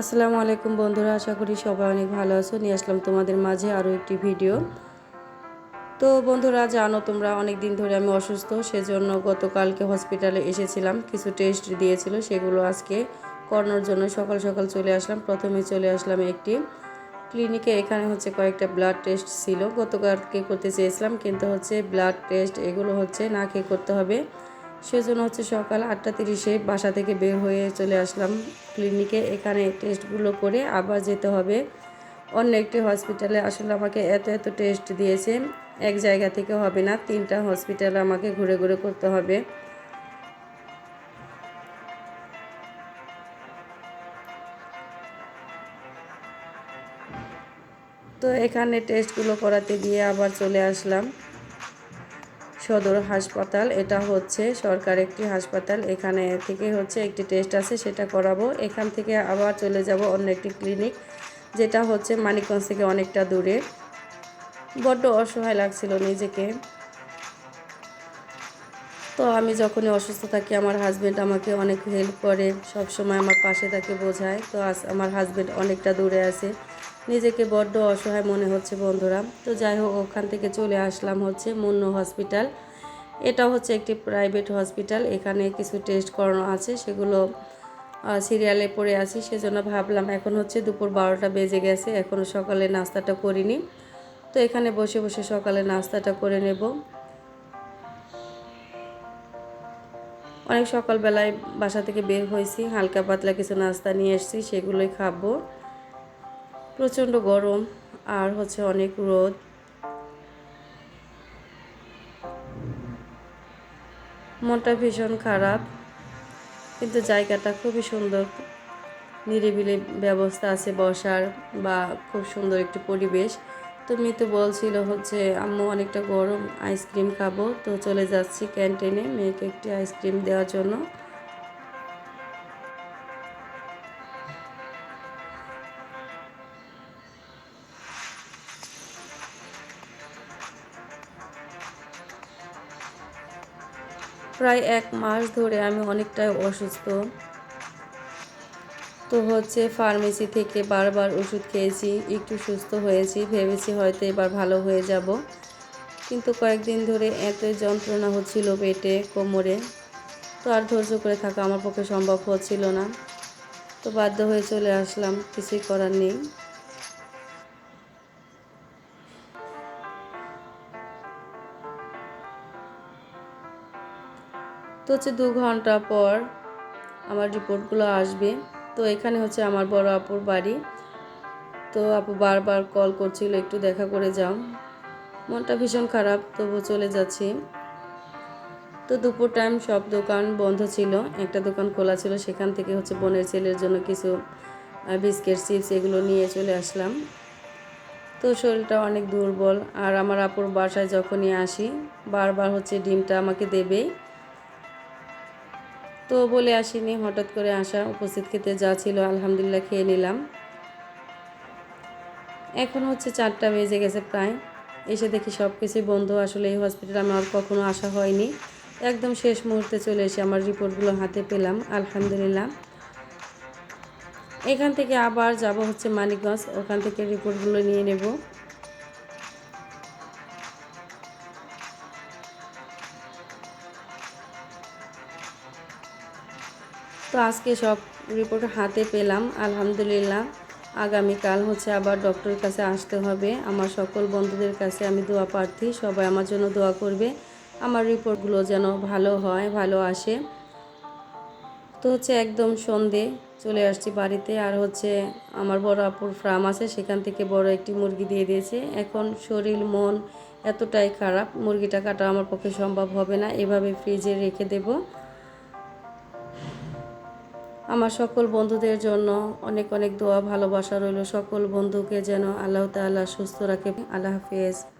আসসালামু আলাইকুম বন্ধুরা, আশা করি সবাই অনেক ভালো আছো। নিয়ে আসলাম তোমাদের মাঝে আরও একটি ভিডিও। তো বন্ধুরা, জানো তোমরা অনেক দিন ধরে আমি অসুস্থ, সেজন্য গতকালকে হসপিটালে এসেছিলাম। কিছু টেস্ট দিয়েছিল, সেগুলো আজকে করানোর জন্য সকাল সকাল চলে আসলাম। প্রথমে চলে আসলাম একটি ক্লিনিকে, এখানে হচ্ছে কয়েকটা ব্লাড টেস্ট ছিল। গতকালকে করতে চেয়েছিলাম, কিন্তু হচ্ছে ব্লাড টেস্ট এগুলো হচ্ছে না খেয়ে করতে হবে। সেজন্য হচ্ছে সকাল আটটা তিরিশে বাসা থেকে বের হয়ে চলে আসলাম ক্লিনিকে। এখানে টেস্টগুলো করে আবার যেতে হবে। অন্য একটি হসপিটালে আসলে আমাকে এত এত টেস্ট দিয়েছে। এক জায়গা থেকে হবে না, তিনটা হসপিটালে আমাকে ঘুরে ঘুরে করতে হবে। তো এখানে টেস্টগুলো করাতে দিয়ে আবার চলে আসলাম। সদর হাসপাতাল, এটা হচ্ছে সরকার একটি হাসপাতাল। এখানে থেকে হচ্ছে একটি টেস্ট আছে, সেটা করাবো। এখান থেকে আবার চলে যাব অন্য একটি ক্লিনিক, যেটা হচ্ছে মানিকগঞ্জ থেকে অনেকটা দূরে। বড্ড অসহায় লাগছিল নিজেকে। তো আমি যখনই অসুস্থ থাকি, আমার হাজব্যান্ড আমাকে অনেক হেল্প করে সব সময় আমার পাশে তাকে বোঝায়। তো আজ আমার হাজব্যান্ড অনেকটা দূরে আছে। নিজেকে বড্ড অসহায় মনে হচ্ছে বন্ধুরা। তো যাই হোক, ওখান থেকে চলে আসলাম হচ্ছে মুন্ন হসপিটাল এটা হচ্ছে একটি প্রাইভেট হসপিটাল, এখানে কিছু টেস্ট করানো আছে, সেগুলো সিরিয়ালে পড়ে আছি, সেজন্য ভাবলাম এখন হচ্ছে দুপুর বারোটা বেজে গেছে এখনও সকালে নাস্তাটা করিনি। তো এখানে বসে বসে সকালে নাস্তাটা করে নেব। অনেক সকালবেলায় বাসা থেকে বের হয়েছি, হালকা পাতলা কিছু নাস্তা নিয়ে এসেছি, সেগুলোই খাব। প্রচণ্ড গরম, আর হচ্ছে অনেক রোদ। মনটা ভীষণ খারাপ, কিন্তু জায়গাটা খুবই সুন্দর। নিরিবিলি ব্যবস্থা আছে বসার বা খুব সুন্দর একটি পরিবেশ। তো মিতু বলছিল হচ্ছে, আম্মু, অনেকটা গরম আইসক্রিম খাব। তো চলে যাচ্ছি ক্যান্টিনে মেয়েকে একটি আইসক্রিম দেওয়ার জন্য। প্রায় এক মাস ধরে আমি অনেকটাই অসুস্থ। তো হচ্ছে ফার্মেসি থেকে বারবার ওষুধ খেয়েছি, একটু সুস্থ হয়েছি, ভেবেছি হয়তো এবার ভালো হয়ে যাব। কিন্তু কয়েকদিন ধরে এত যন্ত্রণা হচ্ছিল পেটে, কোমরে। তো আর ধৈর্য করে থাকা আমার পক্ষে সম্ভব হচ্ছিল না। তো বাধ্য হয়ে চলে আসলাম, কিছুই করার নেই। তো হচ্ছে দু ঘণ্টা পর আমার রিপোর্টগুলো আসবে। তো এখানে হচ্ছে আমার বড় আপুর বাড়ি। তো আপু বারবার কল করছিল, একটু দেখা করে যাও। মনটা ভীষণ খারাপ তবু চলে যাচ্ছি। তো দুপুর টাইম সব দোকান বন্ধ ছিল। একটা দোকান খোলা ছিল, সেখান থেকে হচ্ছে বোনের ছেলের জন্য কিছু বিস্কিট, চিপস এগুলো নিয়ে চলে আসলাম। তো শরীরটা অনেক দুর্বল। আর আমার আপুর বাসায় যখনই আসি, বারবার হচ্ছে ডিমটা আমাকে দেবেই। তো বলে আসিনি, হঠাৎ করে আসা উপস্থিত খেতে যা ছিল, আলহামদুলিল্লাহ খেয়ে নিলাম। এখন হচ্ছে চারটা বেজে গেছে প্রায়। এসে দেখি সব কিছুই বন্ধ, আসলে এই হসপিটালে আমার কখনো আসা হয়নি। একদম শেষ মুহূর্তে চলে এসে আমার রিপোর্টগুলো হাতে পেলাম, আলহামদুলিল্লাহ। এখান থেকে আবার যাব হচ্ছে মানিকগঞ্জ, ওখান থেকে রিপোর্টগুলো নিয়ে নেব। তো আজকে সব রিপোর্ট হাতে পেলাম, আলহামদুলিল্লাহ। আগামীকাল হচ্ছে আবার ডক্টরের কাছে আসতে হবে। আমার সকল বন্ধুদের কাছে আমি দোয়া প্রার্থী, সবাই আমার জন্য দোয়া করবে। আমার রিপোর্টগুলো যেন ভালো হয়, ভালো আসে। তো হচ্ছে একদম সন্ধে চলে আসছি বাড়িতে। আর হচ্ছে আমার বড় আপুর ফার্ম আছে, সেখান থেকে বড় একটি মুরগি দিয়ে দিয়েছে। এখন শরীর, মন এতটাই খারাপ, মুরগিটা কাটা আমার পক্ষে সম্ভব হবে না। এভাবে ফ্রিজে রেখে দেবো। আমার সকল বন্ধুদের জন্য অনেক অনেক দোয়া, ভালোবাসা রইল। সকল বন্ধুকে যেন আল্লাহ তাল্লাহ সুস্থ রাখে। আল্লাহ হাফিজ।